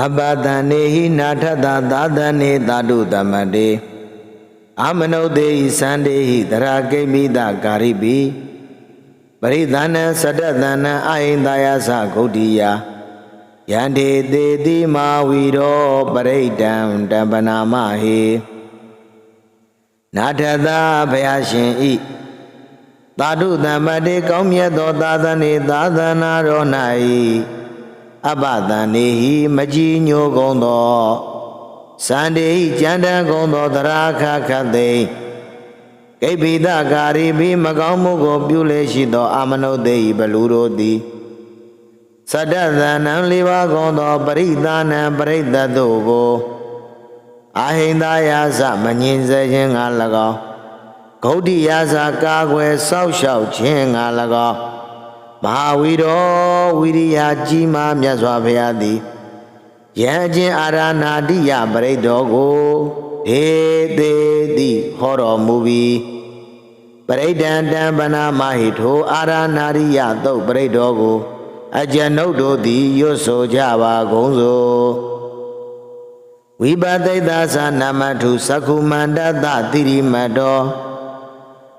အပတန်နေဟိနာထတသာသနေသာတုတမတေအမနုတေဟိသန္တေဟိတရာကိမိတကာရိပိပရိသနံသတ္တသနံအဟိန္ဒာယသဂௌတိယယန္တေတေတိမာဝီရောပရိဒံတပနာမဟေနာထတာဘုရားရှင်ဤသာဓုတမ္ပတိကောင်းမြတ်သောသာသနေသာသနာတော်၌ အပတန်နေဟိမကြည်ညိုကုန်သောစန္ဒေဟိကြံတန်ကုန်သောတရာခခသိမ့်ကိပိတကာရီဘိမကောင်းမှုကို ပြုလေရှိသော အာမနုတေဟိဘလူတို့သည်သတ္တသနံလေးပါးကုန်သောပရိသနံပရိသတ်တို့ကိုအာဟိန္ဒာယာစမငြင်းစေခြင်းငါ၎င်းဂௌတိယာစကာကွယ်စောက်ရှောက်ခြင်းငါ၎င်း မဟာဝီရောဝိရိယကြီးမားမြတ်စွာဘုရားသည်ယံချင်းအာရဏာတိယပရိတော်ကိုဒေသေးသည်ဟောတော်မူပြီးပရိဒံတံပနာမဟိထိုအာရဏာရိယသုတ်ပရိတော်ကိုအကျဉ်ုပ်တို့သည်ရွတ်ဆိုကြပါကုန်စို့ဝိပသိတ္တသနာမထုသက္ခုမန္တတတိရိမတော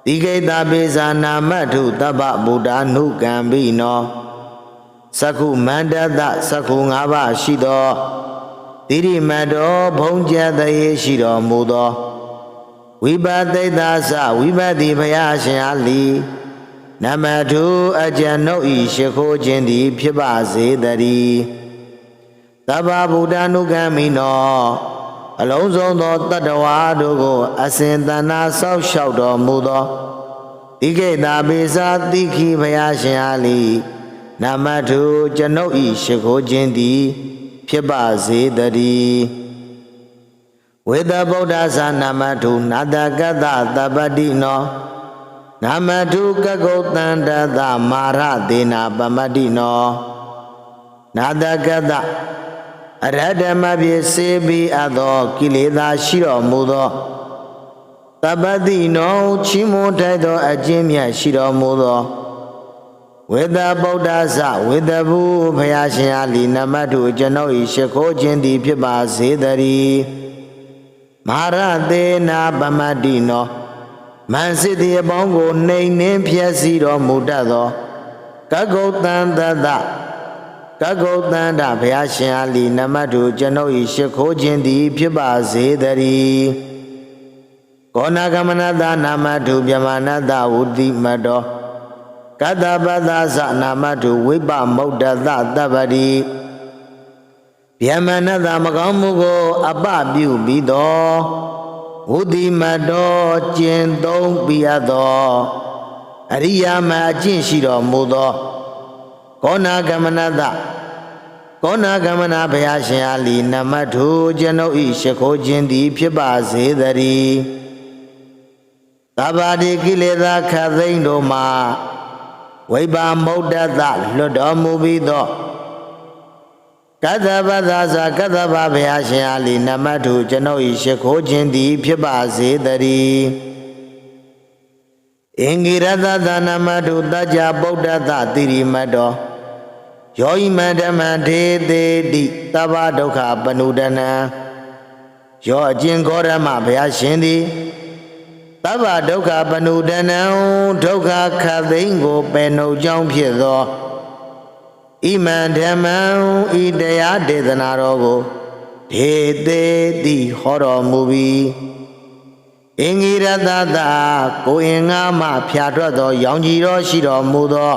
တိကိတပိဇာနာမထုတပ္ပဗုဒ္ဓနုကံပိနောသက္ခုမန္တတသက္ခု၅ပါးရှိသောတိရိမတောဘုံကျက်တရေရှိတော်မူသောဝိပသိတ္တသဝိပတိဘုရားရှင်အားလီနမထုအကျဉ်ုပ်ဤရှိခိုးခြင်းသည် ဖြစ်ပါစေတည်းတပ္ပဗုဒ္ဓနုကံမိနော အလုံးစုံသောတတ္တဝါတို့ကို အစဉ်တဏှာဆောက်ရှောက်တော်မူသောဣဂေတာပိစာတိခိဘုရားရှင်အားလီနမထုကျွန်ုပ်ဤရှိခိုးခြင်းသည် ဖြစ်ပါစေတည်းဝေဒဗုဒ္ဓသာနာမထုနာတကတ္တသပ္ပတိနောနာမထုကကုတ်တန္တသမာရသေနာပမတ္တိနောနာတကတ္တ အရဟတမပြေစေပြီးအပ်သောကိလေသာရှိတော်မူသောတပ္ပတိနောချီးမွမ်းထိုက်သော အကျင့်မြတ်ရှိတော်မူသောဝေဒဗုဒ္ဓဇဝေဒဘူးဘုရားရှင်အားလီနမတုကျွန်ုပ်၏ရှိခိုးခြင်းသည်ဖြစ်ပါစေတည်းမဟာရသေနာပမတ္တိနောမန်စစ်တိအပေါင်းကိုနှိမ်နှင်းဖျက်ဆီးတော်မူတတ်သောကကုတ်တန်တတ ကကုတ်တန်တာဘုရားရှင်အားလီနမတုကျွန်ုပ်၏ရှိခိုးခြင်းသည်ဖြစ်ပါစေတည်းကောနာကမနတနာမတုပြမနတဝုတိမတောကတ္တပတ္တသနာမတုဝိပမုဒ္ဒသတပ္ပတိဗျမနတမကောင်းမှုကို အပပြုပြီးတော့ဝုတိမတောကျင့်သုံးပြီးရသောအရိယာမအကျင့်ရှိတော်မူသော ကောနာကမနတကောနာကမနာဘုရားရှင်အားလီနမထုကျွန်ုပ်ဤရှိခိုးခြင်းသည် ဖြစ်ပါစေတည်းသဗ္ဗတိကိလေသာခတ်သိမ့်တို့မှာဝိပါမုဒ္ဒတလွတ်တော်မူပြီးသောကတ္တပသာသကတ္တပဘုရားရှင်အားလီနမထုကျွန်ုပ်ဤရှိခိုးခြင်းသည် ဖြစ်ပါစေတည်းအင်္ဂိရတသနမထုတัจ जा ဗုဒ္ဓတတိရိမတော ယောဤမဓမ္မထေသေးတိတဗ္ဗဒုက္ခပနုဒနံယောအကျင်ခောရမဘုရားရှင်သည်တဗ္ဗဒုက္ခပနုဒနံဒုက္ခခတ်သိမ်းကိုပယ်နှုတ်ကြောင်းဖြစ်သောဣမံဓမ္မံဤတရားဒေသနာတော်ကိုဒေသေးတိဟောတော်မူပြီးအင်္ဂိရတတကိုအင်္ဂါမှဖြာထွက်သော ရောင်ကြီးတော်ရှိတော်မူသော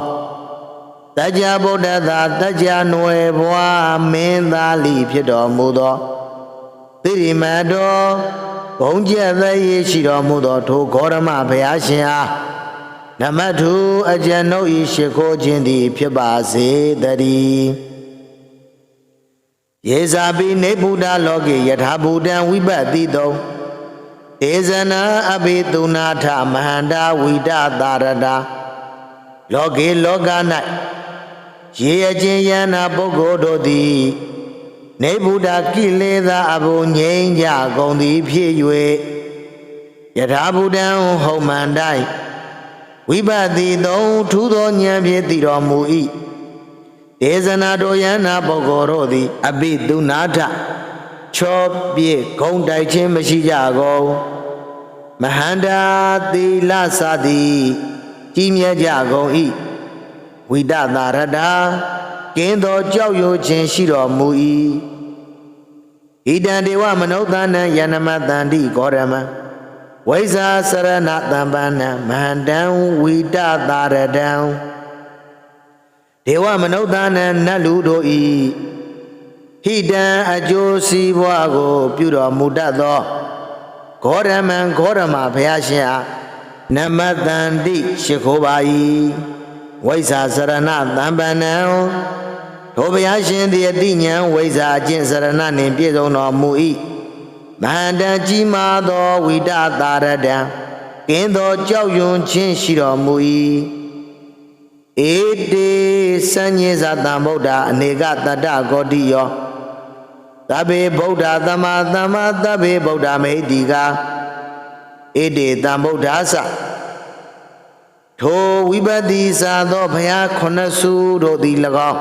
တကြဗုဒ္ဓသာတကြနွယ်ဘွားမင်းသားလိဖြစ်တော်မူသောသိရိမတော်ဘုံကျက်သက်ရရှိတော်မူသောထိုဂေါရမဘုရားရှင်အားနမထုအကျဉ်ုပ်ဤရှိခိုးခြင်းသည်ဖြစ်ပါစေတည်းယေဇာပိနေဗုဒ္ဓလောကေယထာဘူတံဝိပတ္တိတောဧဇနာအဘိတုနာထမဟန္တာဝိဒတာရတာလောကေလောက၌ ရေအချင်းယန္နာပုဂ္ဂိုလ်တို့သည်နေဗုဒ္ဓကိလေသာအဘုံငြိမ်းကြကုန်သည်ဖြစ်၍ယထာဘုဒ္ဓံဟုံမှန်တိုင်းဝိပတိသုံးထူးသောဉာဏ်ဖြင့်သိတော်မူ၏ဒေဇနာတို့ယန္နာပုဂ္ဂိုလ်တို့သည်အပိသူနာထချောပြေဂုံတိုက်ခြင်းမရှိကြကုန်မဟန္တာသီလစသည်ကြီးမြတ်ကြကုန်၏ ဝိတသာရတာကင်းသောကြောက်ရွံ့ခြင်းရှိတော်မူ၏ဣဒံဒေဝမနုဿာနံယန္နမတန္တိဂောရမံဝိဇာစရဏတံပန္နမဟန္တံဝိတသာရတံဒေဝမနုဿာနံနတ်လူတို့ဤဟိတံအကျိုးစီးပွားကို ပြုတော်မူတတ်သောဂောရမံဂောရမဘုရားရှင်အားနမတန္တိရှိခိုးပါ၏ ဝိဇာစရဏတံပန္နံထိုဘုရားရှင်သည်အတိညာဏ်ဝိဇ္ဇာအကျင့်စရဏနှင့်ပြည့်စုံတော်မူ၏မဟန္တကြီးမားသောဝိတသာရတံကင်းသောကြောက်ရွံ့ခြင်းရှိတော်မူ၏ဧတေစဉ္ညေဇာတံဗုဒ္ဓအနေကတတ္တဂောတိယောသဗ္ဗေဗုဒ္ဓသမ္မာသမ္မာသဗ္ဗေဗုဒ္ဓမေတိကာဧတေတံဗုဒ္ဓသ ထိုဝိပတိစာသောဘုရားခုနှစ်စုတို့သည်၎င်း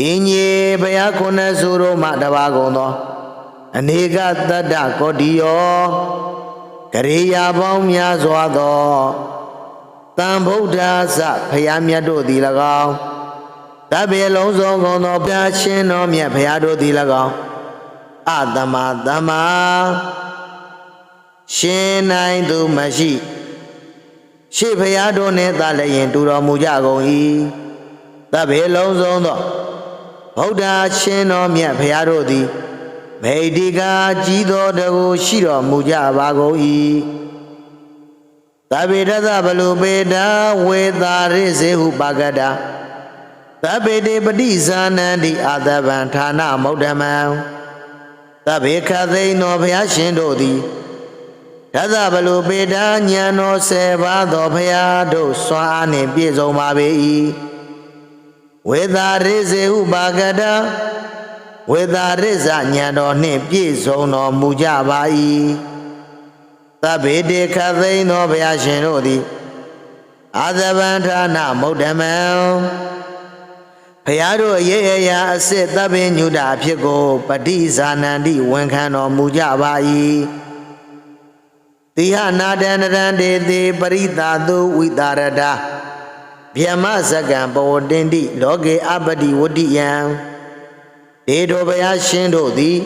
အင်းကြီးဘုရားခုနှစ်စုတို့မှတပါကုန်သောအနေကတတ္တကောတိယောကရေယာပေါင်းများစွာသောတံဗုဒ္ဓသဖယားမြတ်တို့သည်၎င်းတပည့်လုံးစုံကုန်သောဘုရားရှင်တော်မြတ်ဘုရားတို့သည်၎င်းအတမတမရှင်နိုင်သူမရှိ ရှေ့ဘုရားတို့နှင့်သာလည်းရင် တူတော်မူကြကုန်၏တပည့်လုံးစုံသောဗုဒ္ဓရှင်တော်မြတ်ဘုရားတို့သည်မေတ္တိကာကြီးသောတကူရှိတော်မူကြပါကုန်၏သဗ္ဗေတသဗလုပေတာဝေသာရိစေဟုပါကတာသဗ္ဗေတေပฏิဇာနန္တိအာတဗံဌာနမௌဒ္ဓမံသဗ္ဗေခသိန်တော်ဘုရားရှင်တို့သည် တသဗလုပေတာဉာဏ်တော်ဆယ်ပါးသောဘုရားတို့စွမ်းအားနှင့်ပြည့်စုံပါပေ၏ဝေသာရိစေဟုပါကတာဝေသာရစ္ဆညံတော်နှင့်ပြည့်စုံတော်မူကြပါ၏သဗ္ဗေတေခသိန်သောဘုရားရှင်တို့သည်အာဇဗံဌာနမௌဒ္ဓမံဘုရားတို့ရေအရာအစစ်သဗ္ဗညုတာအဖြစ်ကိုပฏิဇာနန္တိဝန်ခံတော်မူကြပါ၏ တိဟနာတန္တရံတေတိပရိတာတုဝိတာရတာဗျမဇကံပဝတင်တိလောကေအပတိဝတ္တိယံဒေတောဘုရားရှင်တို့သည်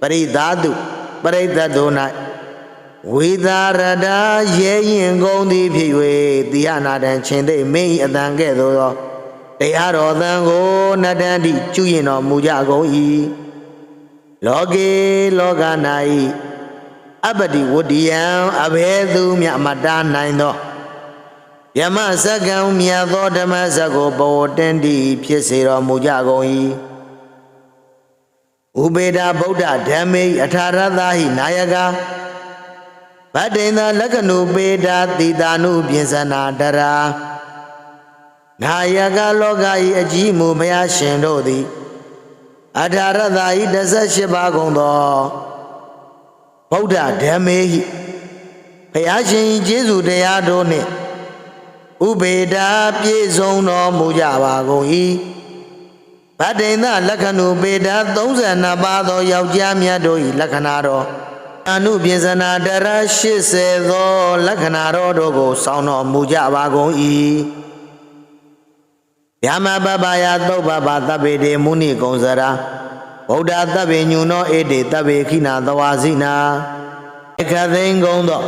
ပရိသတုပရိသတ်တို့၌ဝေသာရတာရဲရင်ကုန်သည်ဖြစ်၍တိဟနာတံရှင်သိမင်း၏အတန်ကဲ့သို့သောတရားတော်သံကိုနတ္တန်တိကျူရင်တော်မူကြကုန်၏လောကေလောက၌ အပတိဝတ္တိယံအဘဲသူမြမတားနိုင်သောယမစကံမြတ်သောဓမ္မစက်ကိုဘောတင်တိဖြစ်စေတော်မူကြကုန်၏ဥပေဒဗုဒ္ဓဓမ္မေအထာရသဟိနာယကဗတ္တိန်သာလက္ခဏုပေတာတိတာနုပြင်စနာတရာနာယကလောကဤအကြီးမူဘုရားရှင်တို့သည်အထာရသဟိ18ပါးကုန်သော ဗုဒ္ဓဓမ္မေဟိဘုရားရှင်ကျေးဇူးတရားတို့နှင့်ဥပေတာပြည့်စုံတော်မူကြပါကုန်၏ဗတ္တိန်သလက္ခဏုပေတာ32ပါးသောယောက်ျားများတို့၏လက္ခဏာတော်အနုပြင်းစနာတရ80သောလက္ခဏာတော်တို့ကိုစောင်းတော်မူကြပါကုန်၏ယမပပယသုတ်ပပသဗ္ဗေတေမုနိကုံစရာ ဗုဒ္ဓသဗ္ဗညုနောဧတေသဗ္ဗေခိနာသဝါစိနာအခသိင်ကုံသော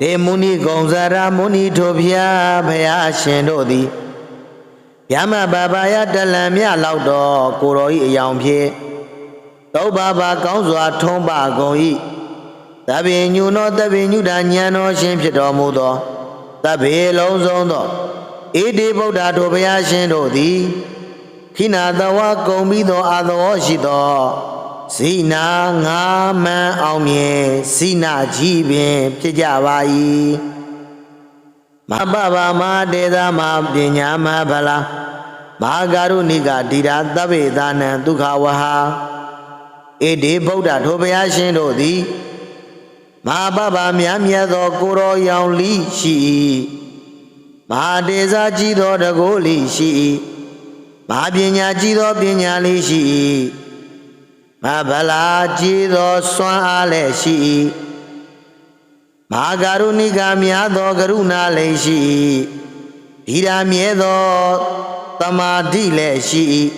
ဒေမုနိကုံစရာမုနိထိုဖျားဘုရားရှင်တို့သည်ယမဘာဘာယတလံမြလောက်တော့ကိုတော်ဤအယောင်ဖြင့်သုဘာဘာကောင်းစွာထုံးပါကုန်၏တဗ္ဗညုနောတဗ္ဗညုတာဉာဏ်တော်ရှင်ဖြစ်တော်မူသောတဗ္ဗေလုံးစုံသောဣတိဗုဒ္ဓတို့ဘုရားရှင်တို့သည် ခိနာတဝကုံပြီးသောအာသောရှိသောဇိနာငါမန်းအောင်မြင်ဇိနာကြီးပင်ဖြစ်ကြပါ၏မပပမတေသမပညာမဗလာမဟာကာရုဏိကဒီရာသဗ္ဗေသာနံဒုက္ခဝဟာဣတိဗုဒ္ဓထိုဘုရားရှင်တို့သည်မဟာပပမြတ်မြတ်သောကိုရောရောင်လီရှိမမဟာတေဇာကြီးသောတကိုးလိရှိ၏ မဟာပညာကြီးသောပညာလေးရှိ၏မဟာဗလာကြီးသောစွမ်းအားလည်းရှိ၏မဟာကရုဏိကများသောကရုဏာလည်းရှိ၏ဓိရာမြဲသောတမာတိလည်းရှိ၏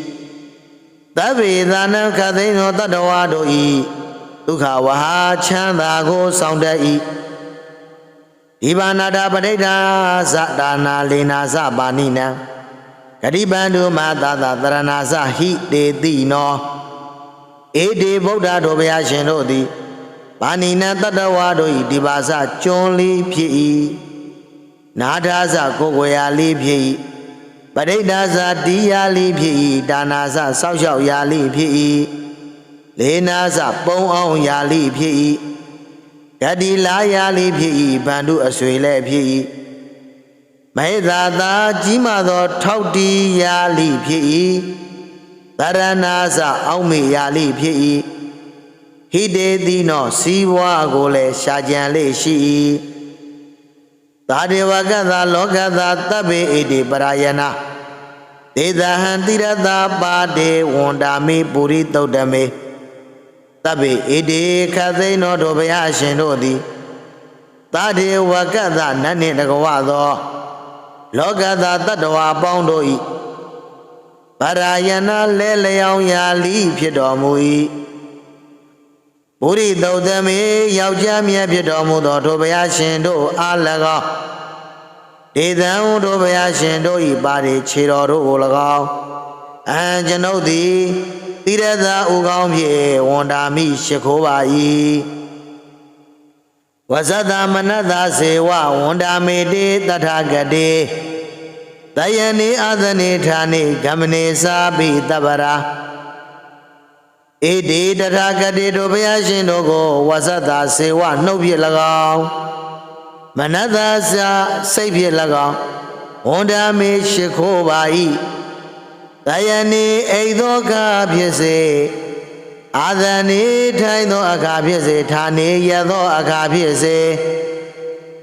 သဗ္ဗေသာနံခသိန်းသောတတ္တဝါတို့၏ဒုက္ခဝဟာချမ်းသာကိုဆောင်တတ်၏ဒီဘာနာတာပဋိဋ္ဌာသဒါနာလေနာသပါဏိနံ ဂတိပန္တုမသာသတရဏာသဟိတေတိနောဧတေဗုဒ္ဓတို့ဘုရားရှင်တို့သည်ပါဏိနံတတ္တဝါတို့၏ဒီပါစကျွန်းလေးဖြစ်၏နာထာသကိုယ်ကိုယ်ရာလေးဖြစ်၏ပဋိဋ္ဌာသတိယာလေးဖြစ်၏ဒါနာသစောက်ရှောက်ရာလေးဖြစ်၏လေနာသပုံအောင်ရာလေးဖြစ်၏ဂတိလာရာလေးဖြစ်၏ဗန္ဓုအဆွေလည်းဖြစ်၏ မေသာသာကြီးမာသော ထောက်တီရာလေးဖြစ်၏တရဏာသအောက်မေရာလေးဖြစ်၏ဟိတေတိနောစီဝါကိုလည်းရှာကြံလေးရှိ၏သာဒေဝကသာလောကသာတပ်ပေဣတိပရာယနာဒေသဟံတိရတာပါတေဝန္တာမေပုရိတုတ်တမေတပ်ပေဣတိခသိန်းတော်တို့ဘုရားရှင်တို့သည်သာဒေဝကသာနတ်နှင့်တကဝသော လောကသာတတ္တဝါပေါင်းတို့၏ပရာယနာလဲလျောင်းရာလီဖြစ်တော်မူ၏ပုရိသုတ်တမေယောက်ျားမြတ်ဖြစ်တော်မူသောထိုဘုရားရှင်တို့အား၎င်းဒေသံတို့ဘုရားရှင်တို့၏ပါရိခြေတော်တို့ကို၎င်းအံကျွန်ုပ်သည်သီရသာဥကောင်းဖြင့်ဝန်တာမိရှိခိုးပါ၏ ဝဇတမနတစေဝဝန်တာမေတေတထာဂတေတယနေအာသနေဌာနေဂမနေစာပိတပရာဧတေတထာဂတေတို့ဘုရားရှင်တို့ကိုဝဇတစေဝနှုတ်ဖြင့်၎င်းမနတစာစိတ်ဖြင့်၎င်းဝန်တာမေရှိခိုးပါ၏တယနေအိသောကဖြစ်စေ အာသနေထိုင်သောအခါဖြစ်စေဌာနေရသောအခါဖြစ်စေ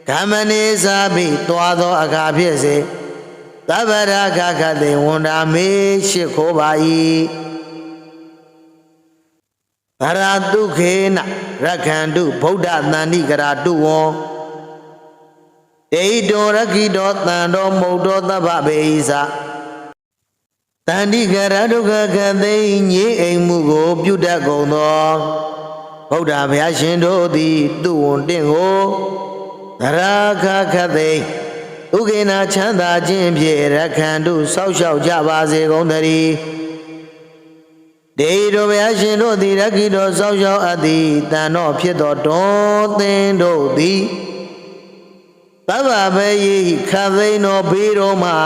ကမ္မနေစာပိတွားသောအခါဖြစ်စေသဗ္ဗရာခခတေဝန္တာမေရှိခိုးပါ၏ဗရာတုခေနရခန္တုဗုဒ္ဓတန်တိကရာတုဝံတေဟိတောရခိတောတန်တော်မုတ်တော်သဗ္ဗဗေဟိသာ တန္တိကရဒုက္ခခသိညေအိမ်မှုကို ပြုတတ်ကုန်သောဗုဒ္ဓဘုရားရှင်တို့သည်သူဝန်တင့်ကိုသရခခသိဥကေနာချမ်းသာခြင်းဖြင့်ရခန္တုဆောက်ရှောက်ကြပါစေကုန်သတည်းဒေတို့ဘုရားရှင်တို့သည်ရခိတော်ဆောက်ရှောက်အပ်သည်တန်တော်ဖြစ်သောတွန်သင်တို့သည်သဗ္ဗဗေယိခသိန်းတော်ဘေးတော်မှာ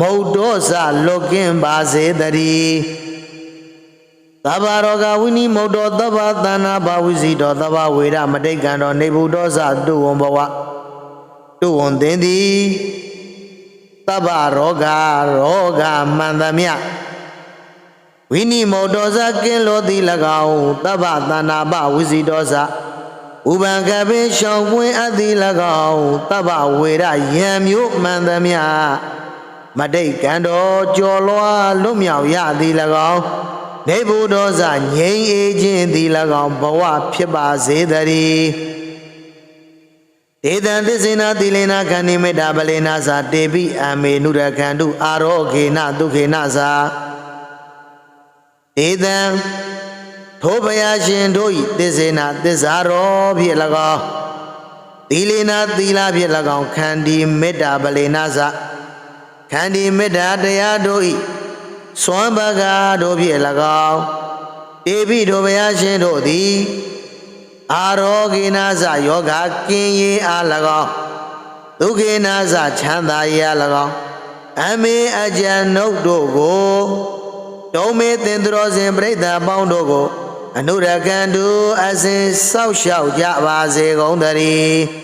မௌတောစလွတ်ကင်းပါစေတည်းသဗ္ဗရောဂဝိနိမௌတောသဗ္ဗသန္နာဘာဝိစီတောသဗ္ဗဝေရမတိတ်ကံတော်နေဗုဒ္ဓစတုဝံဘဝတုဝံသင်သည်သဗ္ဗရောဂရောဂမှန်သမျှဝိနိမောတောဇကင်းလို့သည်၎င်းသဗ္ဗသန္နာဘဝိစီတောဇဥပံကပိရှောင်းပွင့်အပ်သည်၎င်းသဗ္ဗဝေရယံမျိုးမှန်သမျှ မတိတ်ကံတော်ကြော်လွားလွတ်မြောက်ရသည်၎င်းနေဘုဒ္ဓဇငြိမ်းအေးခြင်းသည်၎င်းဘဝဖြစ်ပါစေတည်းဒေတံသစ္စေနာတိလေနာခန္ဒီမေတ္တာပလေနာသာတေပိအမေနုရခန္တုအာရောခေနဒုခေနသာဒေတံထိုဘုရားရှင်တို့၏သစ္စေနာသစ္စာတော်ဖြင့်၎င်းသီလေနာသီလာဖြင့်၎င်းခန္ဒီမေတ္တာပလေနာသာ ခန္ဒီမေတ္တာတရားတို့ဤစွမ်းပကားတို့ဖြင့်၎င်းတေပိတို့ဘုရားရှင်တို့သည်အာရောဂိနာဇယောဂကင်းရေးအား၎င်းဒုက္ခေနာဇချမ်းသာရေးအား၎င်းအမေအကြံနှုတ်တို့ကိုတုံးမေသင်္တရောစဉ်ပြိဿပေါင်းတို့ကို အနုရကံတုအစဉ်စောက်ရှောက်ကြပါစေကုန်သတည်း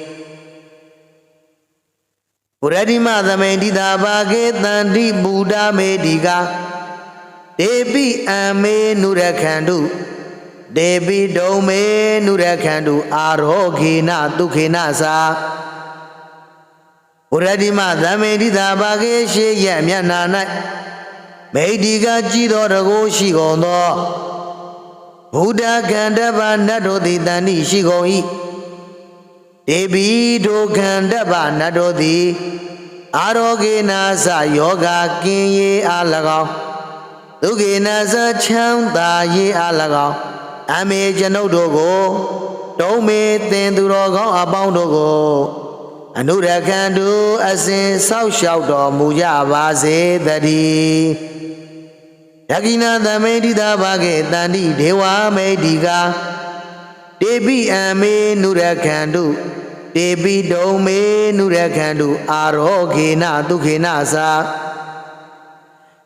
ဘုရတိမသမိန်တိတာဘာကေတန္တိဘုဒ္ဓမေတိကာဒေပိအမေနုရခန္တုဒေပိဒုံမေနုရခန္တုအာရောခေနဒုခေနသာဘုရတိမသမေတိသာဘာကေရှိရမျက်နာ၌မေဒီကကြည်တော်တကိုးရှိကုန်သောဘုဒ္ဓကန္တဗနတ်တို့သည်တန်တိရှိကုန်၏ ဒေဘီတို့ကန္တဗနတ်တို့သည်အာရောဂေနာစယောဂကင်းရေးအား၎င်းဒုက္ခေနာစချမ်းသာရေးအား၎င်းအမေကျွန်ုပ်တို့ကိုတုံးမေသင်သူတော်ကောင်းအပေါင်းတို့ကိုအနုရခန္တုအစဉ်ဆောက်ရှောက်တော်မူကြပါစေတည်းယကိနာသမေတိတာဘာကေတန္တိဒေဝမေတိကာတေပိအမေနုရခန္တု တေပိတုံမေနုရခန္တုအာရောခေနဒုခေနသာ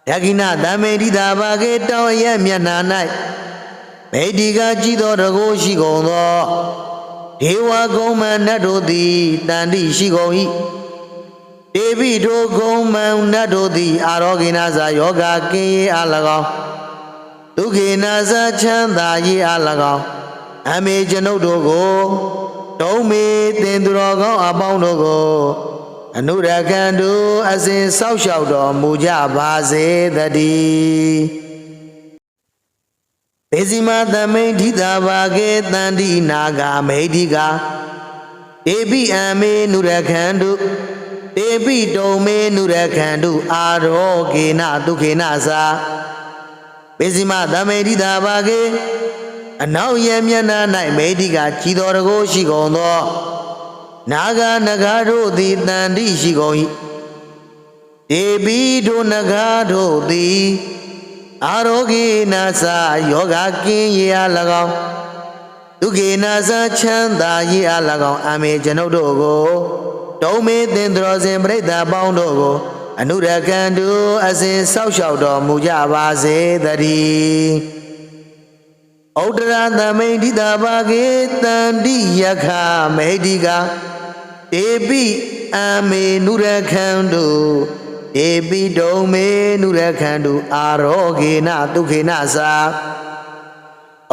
ယကိနာသမေတိတာဘာကေတောင်းရမျက်နာ၌မေတိကာကြည်တော်တကိုးရှိကုန်သောဒေဝကုံမနတ်တို့သည်တန်တိရှိကုန်၏ဒေဝိတို့ကုံမနတ်တို့သည်အာရောဂိနာဇာယောဂကင်းရေးအား၎င်းဒုက္ခိနာဇာချမ်းသာရေးအား၎င်းအမေကျွန်ုပ်တို့ကို တုံးမေတင်သူတော်ကောင်းအပေါင်းတို့ကိုအနုရခန္တုအစဉ်ဆောက်ရှောက်တော်မူကြပါစေတည်းဒေစီမသမိန်ဓိတာဘာကေတန္တိနာဂာမေဓိကာဒေပိအမေနုရခန္တုဒေပိတုံမေနုရခန္တုအာရောဂေနဒုခေနသာပေစီမသမိန်ဓိတာဘာကေ အနောက်ရမျက်နှာ၌မေဓိကာကြည်တော်တကိုးရှိကုန်သောနာဂာနဂါတို့သည်တန်တိရှိကုန်၏ဒေပိတို့နဂါတို့သည်အာရောဂိနာသယောဂကင်းရေအား၎င်းဒုက္ခိနာသချမ်းသာရေအား၎င်းအမေကျွန်ုပ်တို့ကိုတုံးမေသင်္တော်စဉ်ပြိဿပေါင်းတို့ကိုအနုရကံတုအစဉ်ဆောက်ရှောက်တော်မူကြပါစေတည်း ဩတရသမိန်ဒိတာဘာကေတန္တိယခမေတိကာဧပိအမေနုရခန္တုဧပိတုံမေနုရခန္တုအာရောဂေနဒုက္ခေနသာ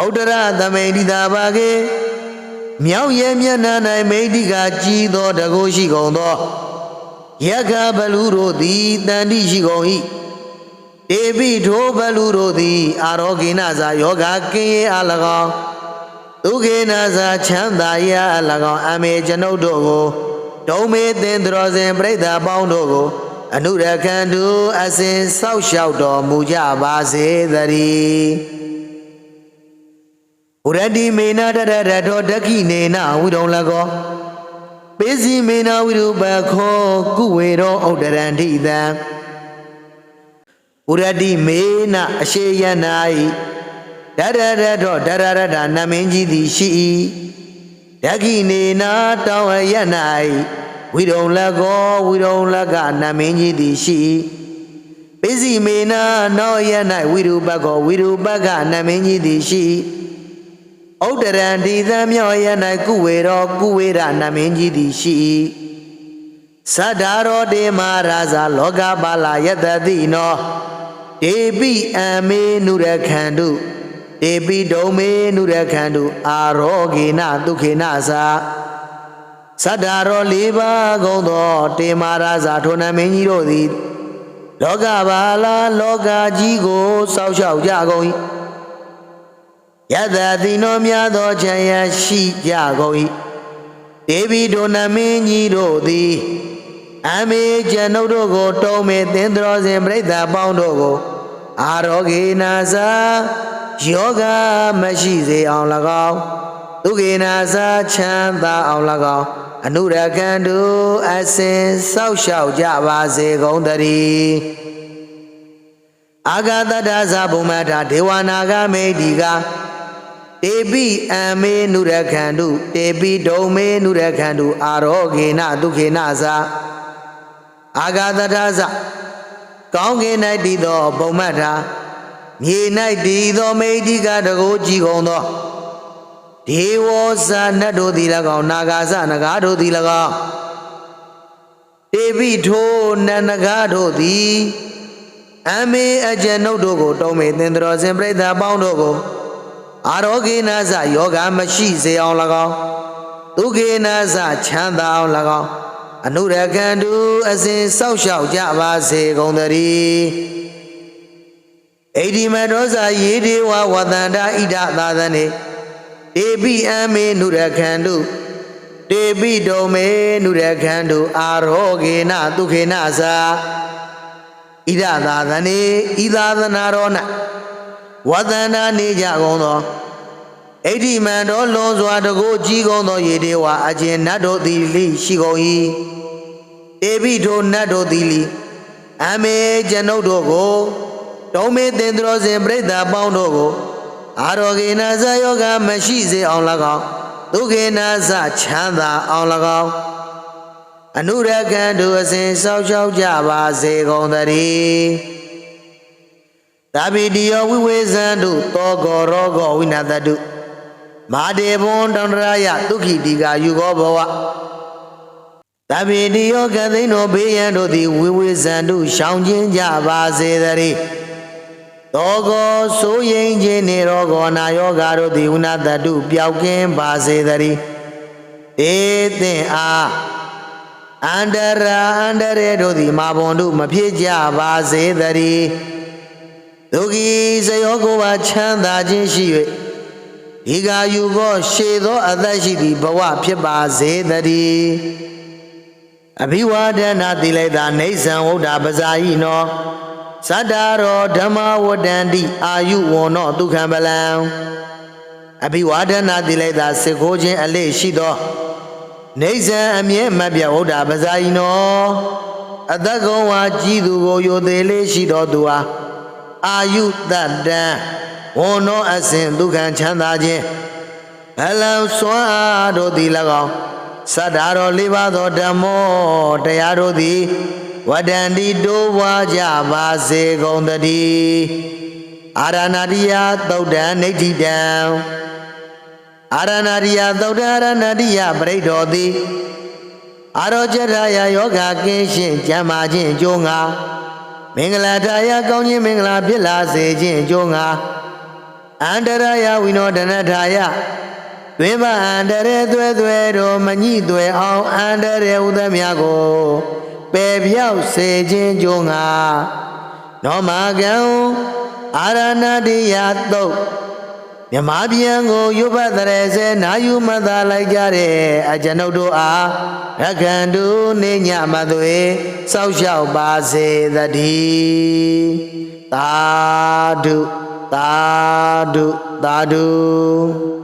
ဩတရသမိန်ဒိတာဘာကေမြောက်ရဲ့မျက်နှာ၌မိတိကကြီးသောတကုရှိကုန်သောယက္ခဘလူတို့သည်တန်တိရှိကုန်၏ ဧပိထိုဘလူတို့သည်အာရောဂိနသာယောဂကင်းရဲ့အ၎င်းဒုက္ခေနသာချမ်းသာရဲ့အ၎င်းအမေကျွန်ုပ်တို့ကိုဒုံမေသင်္တော်စဉ်ပြိဿပေါင်းတို့ကို အနုရခန္တုအစဉ်ဆောက်ရှောက်တော်မူကြပါစေသတည်းဥရတိမေနတရရတောဒက္ခိနေနဝိရုံလကောပေစီမေနဝိရုပခောကုဝေရောဥဒရန္တိတံ ဥရတိမေနအရှိယနာဤဒရရတောဒရရတနမင်းကြီးသည်ရှိ၏ဒက္ခိနေနတောင်းရ၌ဝိရုံလကောဝိရုံလကနမင်းကြီးသည်ရှိ၏ပိစီမေနနောယ၌ဝိရုပကောဝိရုပကနမင်းကြီးသည်ရှိ၏ဩတရံဒီသမြောယ၌ကုဝေရောကုဝေရနမင်းကြီးသည်ရှိ၏သတ္တာရောတေမရာဇာလောကပါလာယတတိနော ဒေပိအမေနုရခန္တုဒေပိဒုံမေနုရခန္တုအာရောဂေနဒုခေနသာသတ္တာရောလေးပါးကုန်သောတေမာရာဇာထိုနမင်းကြီးတို့သည်လောကပါလာလောကကြီးကိုစောက်ရှောက်ကြကုန်၏ယတတိနောများသောခြံရရှိကြကုန်၏ဒေဝီတို့နမင်းကြီးတို့သည် အမေကျွန်ုပ်တို့ကိုတုံးမေသင်္တော်စဉ်ပြိဿပေါင်းတို့ကို အာရောဂေနာသာယောဂမရှိစေအောင်၎င်းဒုက္ခေနာသာချမ်းသာအောင်၎င်းအနုရကံတုအစဉ်စောက်ရှောက်ကြပါစေကုန်တည်းအာဂတတ္တဇဘုမထာဒေဝနာဂမေတိကာတေပိအမေနုရခန္တုတေပိဒုံမေနုရခန္တုအာရောဂေနဒုက္ခေနသာ အာဂတတဇကောင်းကင်၌တည်သောဘုံမတ်ထာမြေ၌တည်သောမေတိကတကိုကြည်ကုန်သောဒေဝဇာနတ်တို့သည်၎င်းနာဂာဇနဂါတို့သည်၎င်းတေပိထိုနန္နဂါတို့သည်အမေအကျဉ်ုပ်တို့ကိုတုံးမေသင်္တော်စဉ်ပြိဿပေါင်းတို့ကိုအာရောဂေနဇယောဂမရှိစေအောင်၎င်းဒုက္ခေနဇချမ်းသာအောင်၎င်း အနုရကံတုအစဉ်စောက်ရှောက်ကြပါစေကုန်သတည်းဣတိမတောဇာယေဒေဝဝတန္တာဣဒသာသနေတေပိအမေနုရကံတုတေပိတုံမေနုရကံတုအာရောဂေနဒုခေနသာဣဒသာသနေဣသာသနာရော၌ဝတန္တာနေကြကုန်သော ဣတိမန္တောလွန်စွာတကိုကြီးကုန်သောရေတေဝအကျဉ်နတ်တို့သည်လိရှိကုန်၏တေပိထိုနတ်တို့သည်လိအမေကျွန်ုပ်တို့ကိုတုံးမေတင်တော်စဉ်ပြိဿပေါင်းတို့ကိုအာရောဂေနဇယောဂမရှိစေအောင်၎င်းဒုက္ခေနဇချမ်းသာအောင်၎င်းအနုရကံတို့အစဉ်စောက်ရှောက်ကြပါစေကုန်သတည်းသာဘိတိယောဝိဝေဇံတို့တောကောရောဂောဝိနာတတု မာတေဘွန်တန္တရာယဒုက္ခိတိကာယူကောဘဝတဗ္ဗေတိယောကသိန်းတို့ဘေးရန်တို့သည်ဝိဝေဇန္တုရှောင်ခြင်းကြပါစေတည်းတောကောဆိုရင်ခြင်းနေရောဂောနာယောဂါတို့သည်ဝိနာတတုပျောက်ကင်းပါစေတည်းဧသင်အားအန္တရာအန္တရေတို့သည်မာဘွန်တို့မဖြစ်ကြပါစေတည်းဒုက္ခိဇယောကိုပါချမ်းသာခြင်းရှိ၍ ဒီကာယူသောရှေသောအသက်ရှိသည့်ဘဝဖြစ်ပါစေတည်းအဘိဝါဒနာတိလိုက်တာနေဆံဝုဒ္ဓပဇာယိနောသတ္တရောဓမ္မဝတ္တန္တိအာယုဝောနောဒုက္ခံပလံအဘိဝါဒနာတိလိုက်တာစေခိုးခြင်းအလေးရှိသောနေဆံအမြဲမပြတ်ဝုဒ္ဓပဇာယိနောအသက်ကုံဝါကြည်သူကိုယိုသေးလေးရှိသောသူဟာအာယုတတ္တံ ဝောနောအစဉ်ဒုက္ခံချမ်းသာခြင်းဘလံစွမ်းအားတို့သည်၎င်းသတ္တာတော်လေးပါးသောဓမ္မောတရားတို့သည်ဝတ္တန္တိတိုးပွားကြပါစေကုန်တည်းအာရဏတိယသုတ်တံနေတိတံအာရဏတိယသုတ်တံအာရဏတိယပရိဒ္ဓောတိအာရောကြရာယယောဂကင်းရှင်းကျမ်းမာခြင်းအကျိုးငါမင်္ဂလာထာယကောင်းခြင်းမင်္ဂလာဖြစ်လာစေခြင်းအကျိုးငါ အန္တရာယဝိနောဒနထာယသွေးပအန္တရေသွဲသွဲတို့မညိသွဲအောင်အန္တရေဥသမြကိုပယ်ပြောက်စေခြင်းကြိုးငါနောမကံအာရဏတိယတုတ်မြမပြန်ကိုယုပတရေစေနာယူမသာလိုက်ကြတဲ့အကျွန်ုပ်တို့အားရခန္တုနေညမသွေစောက်ရှောက်ပါစေသတည်းသာဓု သာဓုသာဓု